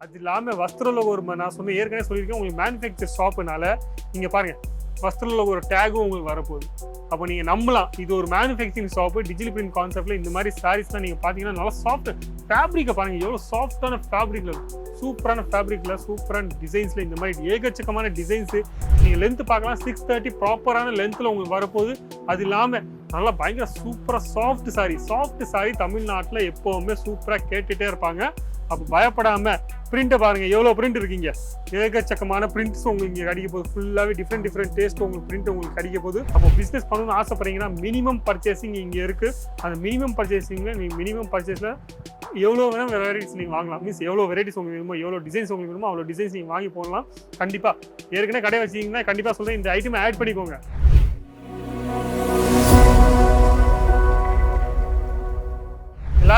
அது இல்லாமல் வஸ்திரலோக ஒரு ம- நான் சொன்ன ஏற்கனவே சொல்லியிருக்கேன் உங்களுக்கு மேனுஃபேக்சர் ஷாப்புனால நீங்கள் பாருங்க வஸ்திரலோக ஒரு டேகும் உங்களுக்கு வரப்போகுது. அப்போ நீங்கள் நம்பலாம் இது ஒரு மேனுஃபேக்சரிங் ஷாப்பு டிஜிட்டல் பிரிண்ட் கான்செப்ட்டில் இந்த மாதிரி சாரீஸ்லாம் நீங்கள் பார்த்தீங்கன்னா நல்லா சாஃப்ட் ஃபேப்ரிக்கை பாருங்க எவ்வளோ சாஃப்டான ஃபேப்ரிக்ல சூப்பரான ஃபேப்ரிக்ல சூப்பரான டிசைன்ஸில் இந்த மாதிரி ஏகச்சக்கமான டிசைன்ஸு நீங்கள் லென்த்து பார்க்கலாம் சிக்ஸ் தேர்ட்டி ப்ராப்பரான லென்த்தில் உங்களுக்கு வரப்போகுது. அது இல்லாமல் நல்லா பயங்கர சூப்பராக சாஃப்ட் சாரி சாஃப்ட் சாரி தமிழ்நாட்டில் எப்போவுமே சூப்பராக கேட்டுகிட்டே இருப்பாங்க. அப்போ பயப்படாம பிரிண்ட்டை பாருங்க. எவ்வளோ பிரிண்ட் இருக்கீங்க? ஏகச்சக்கமான பிரிண்ட்ஸ் உங்களுக்கு இங்கே கிடைக்க போகுது. ஃபுல்லாகவே டிஃப்ரெண்ட் டிஃப்ரெண்ட் டேஸ்ட் உங்களுக்கு பிரிண்ட் உங்களுக்கு கிடைக்க போகுது. அப்போ பிஸ்னஸ் பண்ணணும்னு ஆசைப்படுறீங்கன்னா மினிமம் பர்ச்சேசிங் இங்கே இருக்குது அந்த மினிமம் பர்ச்சேசிங்கில் நீங்கள் மினிமம் பர்ச்சேஸில் எவ்வளோ வேணால் வெரைட்டிஸ் நீங்கள் வாங்கலாம். மீன்ஸ் எவ்வளோ வெரைட்டிஸ் உங்களுக்கு வேணுமோ எவ்வளோ டிசைன்ஸ் உங்களுக்கு வேணுமோ அவ்வளோ டிசைன்ஸ் நீங்கள் வாங்கி போடலாம். கண்டிப்பாக ஏற்கனவே கடை வச்சிங்கன்னா கண்டிப்பாக சொல்கிறேன் இந்த ஐட்டம் ஆட் பண்ணிக்கோங்க.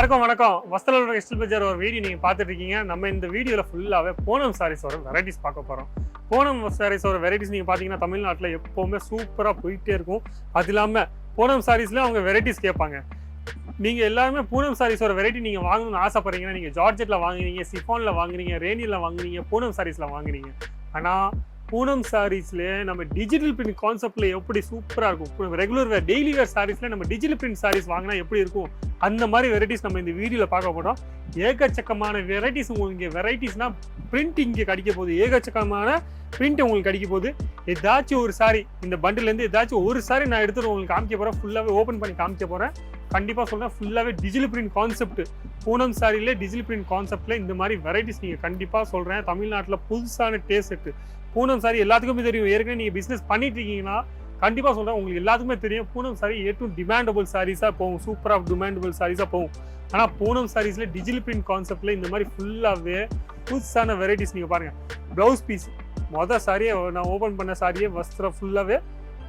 எல்லாருக்கும் வணக்கம். வஸ்தலோட எஸ்டில் பஜார் ஒரு வீடியோ நீங்கள் பார்த்துட்டு இருக்கீங்க நம்ம இந்த வீடியோவில் ஃபுல்லாகவே பூனம் சாரீஸோட வெரைட்டிஸ் பார்க்க போகிறோம் பூனம் சாரீஸோட வெரைட்டிஸ் நீங்கள் பார்த்தீங்கன்னா தமிழ்நாட்டில் எப்போவுமே சூப்பராக போயிட்டே இருக்கும். அது இல்லாமல் பூனம் சாரீஸில் அவங்க வெரைட்டிஸ் கேட்பாங்க. நீங்கள் எல்லாருமே பூனம் சாரீஸோட வெரைட்டி நீங்கள் வாங்கணும்னு ஆசைப்படுறீங்கன்னா நீங்கள் ஜார்ஜெட்டில் வாங்குறீங்க சிஃபானில் வாங்குறீங்க ரேனியில் வாங்குறீங்க பூனம் சாரீஸில் வாங்குறீங்க. ஆனால் பூனம் சாரீஸ்லேயே நம்ம டிஜிட்டல் பிரிண்ட் கான்செப்ட்ல எப்படி சூப்பராக இருக்கும்? ரெகுலர் வேர் டெய்லி வேர் சாரீஸ்ல நம்ம டிஜிட்டல் பிரிண்ட் சாரீஸ் வாங்கினா எப்படி இருக்கும்? அந்த மாதிரி வெரைட்டிஸ் நம்ம இந்த வீடியோவில் பார்க்க போறோம். ஏகச்சக்கமான வெரைட்டிஸ் உங்களுக்கு இங்கே வெரைட்டிஸ்னா பிரிண்ட் இங்கே கிடைக்க போகுது. ஏகச்சக்கமான பிரிண்ட் உங்களுக்கு கிடைக்க போகுது. ஏதாச்சும் ஒரு சாரி இந்த பண்டிலேருந்து ஏதாச்சும் ஒரு சாரி நான் எடுத்துட்டு உங்களுக்கு காமிக்க போகிறேன் ஃபுல்லாகவே ஓப்பன் பண்ணி காமிக்க போகிறேன் கண்டிப்பாக சொல்கிறேன் ஃபுல்லாகவே டிஜிட்டல் பிரிண்ட் கான்செப்ட் பூனம் சாரியில் டிஜிட்டல் பிரிண்ட் கான்செப்ட்டில் இந்த மாதிரி வெரைட்டிஸ் நீங்கள் கண்டிப்பாக சொல்கிறேன் தமிழ்நாட்டில் புதுசான டேஸ்ட் பூனம் சாரி எல்லாத்துக்குமே தெரியும். ஏற்கனவே நீங்கள் பிஸ்னஸ் பண்ணிட்டு இருக்கீங்கன்னா கண்டிப்பாக சொல்கிறேன் உங்களுக்கு எல்லாத்துக்குமே தெரியும். பூனம் சாரி ஏற்றும் டிமாண்டபுள் சாரீஸாக போகும். சூப்பராக டிமாண்டபுள் சாரீஸாக போகும். ஆனால் பூனம் சாரீஸில் டிஜிட்டல் பிரிண்ட் கான்செப்டில் இந்த மாதிரி ஃபுல்லாகவே புதுசான வெரைட்டிஸ் நீங்கள் பாருங்கள் ப்ளவுஸ் பீஸ் மொதல் சாரியை நான் ஓப்பன் பண்ண சாரியே வஸ்திரம் ஃபுல்லாகவே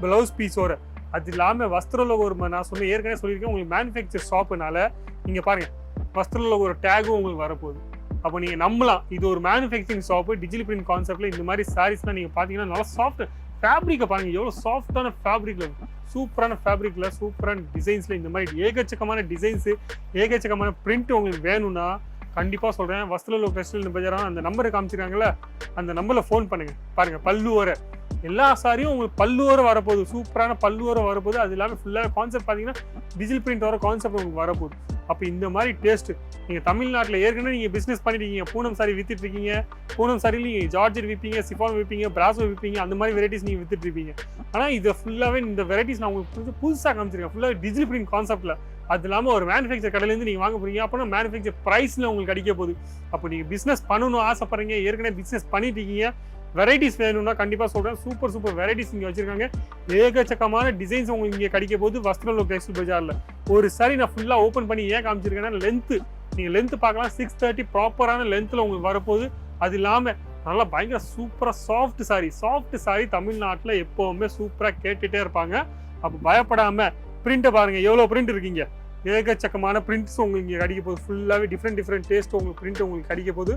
ப்ளவுஸ் பீஸோட அது இல்லாமல் வஸ்திரல ஒரு ம- நான் சொன்ன ஏற்கனவே சொல்லியிருக்கேன் உங்களுக்கு மேனுஃபேக்சர் ஷாப்புனால நீங்கள் பாருங்கள் வஸ்திரல ஒரு டேகும் உங்களுக்கு வரப்போகுது. அப்போ நீங்கள் நம்பலாம் இது ஒரு மேனுஃபேக்சரிங் ஷாப்பு டிஜிட்டல் பிரிண்ட் கான்செப்ட்டில் இந்த மாதிரி சாரீஸ்லாம் நீங்கள் பார்த்தீங்கன்னா நல்லா சாஃப்ட் ஃபேப்ரிக்கை பாருங்கள் எவ்வளோ சாஃப்டான ஃபேப்ரிக்கில் சூப்பரான ஃபேப்ரிக்கில் சூப்பரான டிசைன்ஸில் இந்த மாதிரி ஏகச்சக்கமான டிசைன்ஸு ஏகச்சக்கமான பிரிண்ட் உங்களுக்கு வேணும்னா கண்டிப்பாக சொல்கிறேன் வஸ்திரலோ ஃபெஸ்டிவல் பஜாராக அந்த நம்பரை காமிச்சிருக்காங்களே அந்த நம்பரில் ஃபோன் பண்ணுங்கள் பாருங்கள் பல்லு வர. எல்லா சாரியும் உங்களுக்கு பல்லு வரப்போகுது. சூப்பரான பல்லு வரப்போகுது. அது இல்லாமல் ஃபுல்லாக கான்செப்ட் பார்த்தீங்கன்னா டிஜில் பிரிண்ட் வர கான்செப்ட் உங்களுக்கு வரப்போகுது. அப்போ இந்த மாதிரி டேஸ்ட் நீங்கள் தமிழ்நாட்டில் ஏற்கனவே நீங்கள் பிஸ்னஸ் பண்ணிட்டு இருக்கீங்க பூனம் சாரி வித்துட்டு இருக்கீங்க. பூனம் சாரியில் நீங்கள் ஜார்ஜர் விற்பீங்க சிஃபான் விற்பீங்க பிராசோ விற்பீங்க அந்த மாதிரி வெரைட்டிஸ் நீங்கள் வித்துட்டு இருப்பீங்க ஆனால் இதை ஃபுல்லாகவே இந்த வெரைட்டிஸ் நான் உங்களுக்கு புதுசு புதுசாக காமிச்சிருக்கேன். ஃபுல்லாக டிஜிட்டல் பிரிண்ட் கான்செப்ட்டில் அது இல்லாமல் ஒரு மேனுஃபேக்சர் கடையிலேருந்து நீங்கள் வாங்க போகிறீங்க அப்போனா மேனுஃபேக்சர் ப்ரைஸில் உங்களுக்கு கிடைக்க போகுது. அப்போ நீங்கள் பிஸ்னஸ் பண்ணணும் ஆசைப்பட்றீங்க. ஏற்கனவே பிஸ்னஸ் பண்ணிட்டு இருக்கீங்க. வெரைட்டிஸ் வேணும்னா கண்டிப்பாக சொல்கிறேன் சூப்பர் சூப்பர் வெரைட்டிஸ் இங்கே வச்சிருக்காங்க. ஏகச்சக்கமான டிசைன்ஸ் உங்களுக்கு இங்கே கிடைக்க போகுது வஸ்திரம் லொக்கேஷன் பஜாரில் ஒரு சாரி நான் ஃபுல்லாக ஓப்பன் பண்ணி ஏன் காமிச்சிருக்கேன்னா லென்த்து நீங்கள் லென்த்து பார்க்கலாம். சிக்ஸ் தேர்ட்டி ப்ராப்பரான லென்த்தில் உங்களுக்கு வரப்போகுது. அது இல்லாமல் நல்லா பயங்கர சூப்பராக சாஃப்ட் சாரி சாஃப்ட் சாரி தமிழ்நாட்டில் எப்போவுமே சூப்பராக கேட்டுகிட்டே இருப்பாங்க. அப்போ பயப்படாமல் பிரிண்ட்டை பாருங்க. எவ்வளோ பிரிண்ட் இருக்கீங்க? ஏகச்சக்கமான பிரிண்ட்ஸ் உங்களுக்கு இங்கே கிடைக்க போகுது. ஃபுல்லாகவே டிஃப்ரெண்ட் டிஃப்ரெண்ட் டேஸ்ட் உங்களுக்கு பிரிண்ட் உங்களுக்கு கிடைக்க போகுது.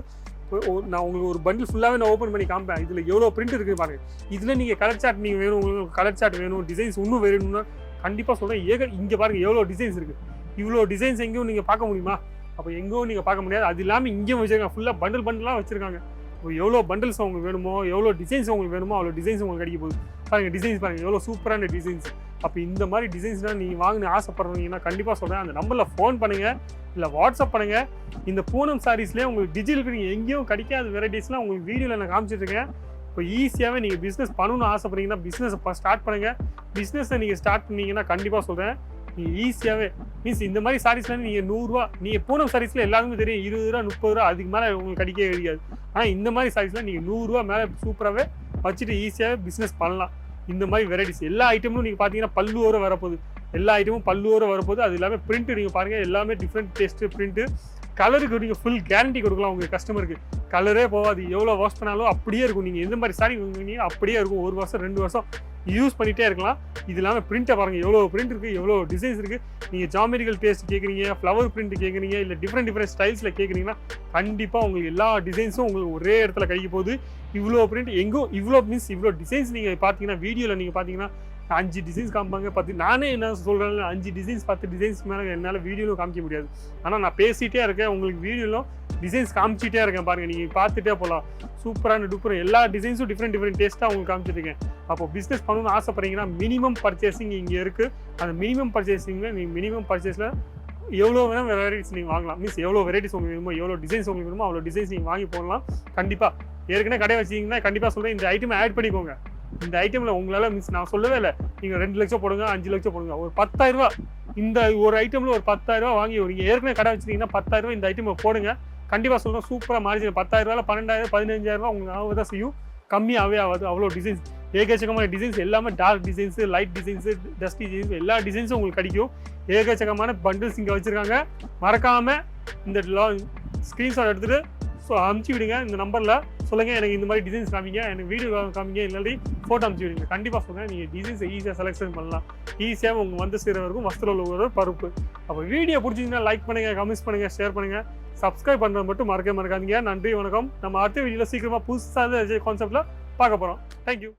நான் உங்களுக்கு ஒரு பண்டில் ஃபுல்லாகவே நான் ஓப்பன் பண்ணி காமிப்பேன். இதில் எவ்வளோ பிரிண்ட் இருக்குது பாருங்கள் இதில் நீங்கள் கலர் சார்ட் நீங்கள் வேணும் உங்களுக்கு கலர் சார்ட் வேணும் டிசைன்ஸ் இன்னும் வேணும்னா கண்டிப்பாக சொல்கிறேன் ஏக இங்கே பாருங்கள் எவ்வளோ டிசைன்ஸ் இருக்குது இவ்வளோ டிசைன்ஸ் எங்கேயும் நீங்கள் பார்க்க முடியுமா? அப்போ எங்கேயும் நீங்கள் பார்க்க முடியாது. அது இல்லாமல் இங்கேயும் வச்சிருக்காங்க. ஃபுல்லாக பண்டில் பண்டிலாக வச்சுருக்காங்க. எவ்வளோ பண்டில்ஸ் அவங்களுக்கு வேணுமோ எவ்வளோ டிசைன்ஸ் உங்களுக்கு வேணுமோ அவ்வளோ டிசைன்ஸ் உங்களுக்கு கிடைக்க போகுது. பாருங்கள் டிசைன்ஸ் பாருங்கள் எவ்வளோ சூப்பரான டிசைன்ஸ் அப்போ இந்த மாதிரி டிசைன்ஸ்லாம் நீங்கள் வாங்கினு ஆசைப்படுறீங்கன்னா கண்டிப்பாக சொல்கிறேன் அந்த நம்பரில் ஃபோன் பண்ணுங்கள் இல்லை வாட்ஸ்அப் பண்ணுங்கள் இந்த பூனம் சாரீஸ்லேயே உங்களுக்கு டிஜிட்டல் நீங்கள் எங்கேயும் கிடைக்காத வெரைட்டிஸ்லாம் உங்களுக்கு வீடியோவில் நான் காமிச்சிட்ருக்கேன் இப்போ ஈஸியாகவே நீங்கள் பிஸ்னஸ் பண்ணணும்னு ஆசைப்படுறீங்கன்னா பிஸ்னஸ் ஸ்டார்ட் பண்ணுங்கள் பிஸ்னஸை நீங்கள் ஸ்டார்ட் பண்ணிங்கன்னா கண்டிப்பாக சொல்கிறேன் ஈஸியாகவே மீன்ஸ் இந்த மாதிரி சாரீஸ்லாம் நீங்கள் நூறுரூவா நீங்கள் பூனம் சாரீஸில் எல்லாருமே தெரியும். இருபது ரூபா முப்பது ரூபா அதுக்கு மேலே உங்களுக்கு கிடைக்கவே கிடைக்காது ஆனால் இந்த மாதிரி சாரீஸ்லாம் நீங்கள் நூறுரூவா மேலே சூப்பராகவே வச்சுட்டு ஈஸியாகவே பிஸ்னஸ் பண்ணலாம். இந்த மாதிரி வெரைட்டிஸ் எல்லா ஐட்டமும் நீங்கள் பார்த்தீங்கன்னா பல்லுவோர வரப்போகுது. எல்லா ஐட்டமும் பல்லுவோர வரப்போகுது. அது எல்லாமே பிரிண்ட்டு நீங்கள் பாருங்கள் எல்லாமே டிஃப்ரெண்ட் டேஸ்ட்டு பிரிண்ட்டு கலருக்கு நீங்கள் ஃபுல் கேரண்டி கொடுக்கலாம் உங்கள் கஸ்டமருக்கு கலரே போகாது. எவ்வளோ வாஷ் பண்ணாலும் அப்படியே இருக்கும். நீங்கள் எந்த மாதிரி சாரி அப்படியே இருக்கும். ஒரு வருஷம் ரெண்டு வருஷம். யூஸ் பண்ணிகிட்டே இருக்கலாம். இது இல்லாமல் பிரிண்ட்டை பாருங்கள் எவ்வளோ பிரிண்ட் இருக்குது எவ்வளோ டிசைன்ஸ் இருக்குது நீங்கள் ஜாமெரிக்கல் டேஸ்ட் கேட்குறீங்க ஃப்ளவர் பிரிண்ட் கேட்குறீங்க இல்லை டிஃப்ரெண்ட் டிஃப்ரெண்ட் ஸ்டைல்ஸில் கேட்குறீங்கன்னா கண்டிப்பாக உங்களுக்கு எல்லா டிசைன்ஸும் உங்களுக்கு ஒரே இடத்துல கிடைக்க போகுது. இவ்வளோ பிரிண்ட் எங்கோ இவ்வளோ மீன்ஸ் இவ்வளோ டிசைன்ஸ் நீங்கள் பார்த்தீங்கன்னா வீடியோவில் நீங்கள் பார்த்தீங்கன்னா அஞ்சு டிசைன்ஸ் காமிப்பாங்க பத்து நானே என்ன சொல்கிறேன் அஞ்சு டிசைன்ஸ் பத்து டிசைன்ஸ் மேலே என்னால் வீடியோவில் காமிக்க முடியாது. ஆனால் நான் பேசிகிட்டே இருக்கேன் உங்களுக்கு வீடியோவில் டிசைன்ஸ் காமிச்சிட்டே இருக்கேன் பாருங்கள் நீங்கள் பார்த்துட்டே போகலாம் சூப்பரான டூப்பர் எல்லா டிசைன்ஸும் டிஃப்ரெண்ட் டிஃப்ரெண்ட் டேஸ்ட்டாக உங்களுக்கு காமிச்சிருக்கேன் அப்போ பிஸ்னஸ் பண்ணணும்னு ஆசைப்படுறீங்கன்னா மினிமம் பர்ச்சேசிங் இங்கே இருக்குது அந்த மினிமம் பர்ச்சேசிங்கில் நீங்கள் மினிமம் பர்ச்சேஸில் எவ்வளோ வேணால் வெரைட்டிஸ் நீங்கள் வாங்கலாம். மீன்ஸ் எவ்வளோ வெரைட்டிஸ் உங்களுக்கு வேணுமோ எவ்வளோ டிசைன்ஸ் உங்களுக்கு வேணுமோ அவ்வளோ டிசைன்ஸ் நீங்கள் வாங்கி போடலாம். கண்டிப்பாக ஏற்கனவே கடை வச்சிங்கன்னா கண்டிப்பாக சொல்கிறேன் இந்த ஐட்டம் ஆட் பண்ணிக்கோங்க. இந்த ஐட்டமில் உங்களால் மீன்ஸ் நான் சொல்லவே இல்லை. நீங்கள் ரெண்டு லட்சம் போடுங்க அஞ்சு லட்சம் போடுங்க. ஒரு பத்தாயிரம் ரூபா இந்த ஒரு ஐட்டமில் ஒரு பத்தாயிரம் ரூபா வாங்கி ஒரு ஏற்கனவே கடை வச்சிருக்கீங்கன்னா பத்தாயிரம் ரூபா இந்த ஐட்டம் போடுங்க. கண்டிப்பாக சொல்கிறேன் சூப்பராக மார்ஜின் பத்தாயிரம் ரூபாய் பன்னெண்டாயிரம் பதினஞ்சாயிரம் ரூபா உங்களுக்கு ஆக தான் செய்யும்? கம்மியாகவே ஆகாது. அவ்வளோ டிசைன்ஸ் ஏகச்சக்கமான டிசைன்ஸ் எல்லாமே dark designs light designs dusty designs எல்லா டிசைன்ஸும் உங்களுக்கு கிடைக்கும். ஏகச்சக்கமான பண்டில்ஸ் இங்கே வச்சுருக்காங்க. மறக்காமல் இந்த ஸ்க்ரீன்ஷாட் எடுத்துகிட்டு ஸோ அமுச்சு விடுங்க இந்த நம்பரில் சொல்லுங்கள் எனக்கு இந்த மாதிரி டிசைன்ஸ் காமிங்க எனக்கு வீடியோ காமிங்க இல்லாட்டி ஃபோட்டோ அனுப்பிச்சு விடுங்க. கண்டிப்பாக சொல்லுங்கள் நீங்கள் டிசைன்ஸ் ஈஸியாக செலெக்ஷன் பண்ணலாம். ஈஸியாக உங்கள் வந்து சேர வரைக்கும் வஸ்திர ஒரு பருப்பு. அப்போ வீடியோ பிடிச்சிங்கன்னா லைக் பண்ணுங்கள் கமெண்ட்ஸ் பண்ணுங்கள் ஷேர் பண்ணுங்கள் சப்ஸ்கிரைப் பண்ணுறது மட்டும் மறக்க மறக்காதீங்க. நன்றி வணக்கம். நம்ம அடுத்த வீடியோவில் சீக்கிரமாக புதுசாக கான்செப்டில் பார்க்க போகிறோம் தேங்க்யூ